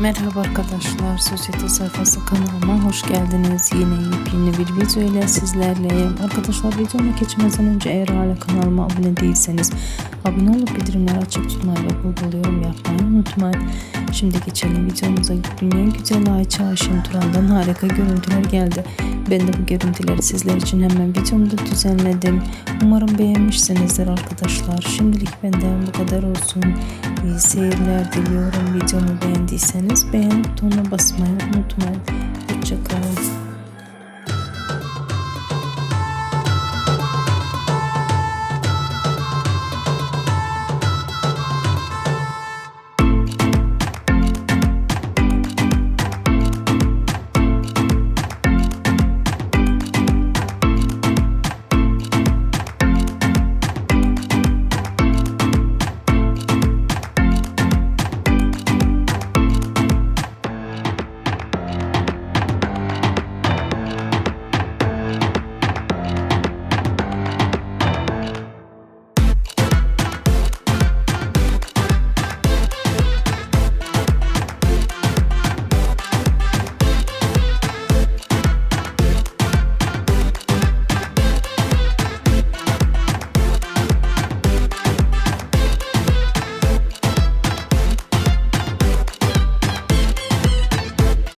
Merhaba arkadaşlar, Sosyete Sayfası kanalıma hoş geldiniz. Yine yepyeni bir video ile sizlerleyim. Arkadaşlar videoma geçmeden önce eğer hala kanalıma abone değilseniz abone olup bildirimleri açık tutmayı ve bol yapmayı unutmayın. Şimdi geçelim videomuza. Dünya güzel Ayça Ayşin Turan'dan harika görüntüler geldi. Ben de bu görüntüleri sizler için hemen videomda düzenledim. Umarım beğenmişsinizdir arkadaşlar. Şimdilik benden bu kadar olsun. İyi seyirler diliyorum. Videomu beğendiyseniz beğen butonuna basmayı unutmayın. Hoşçakalın.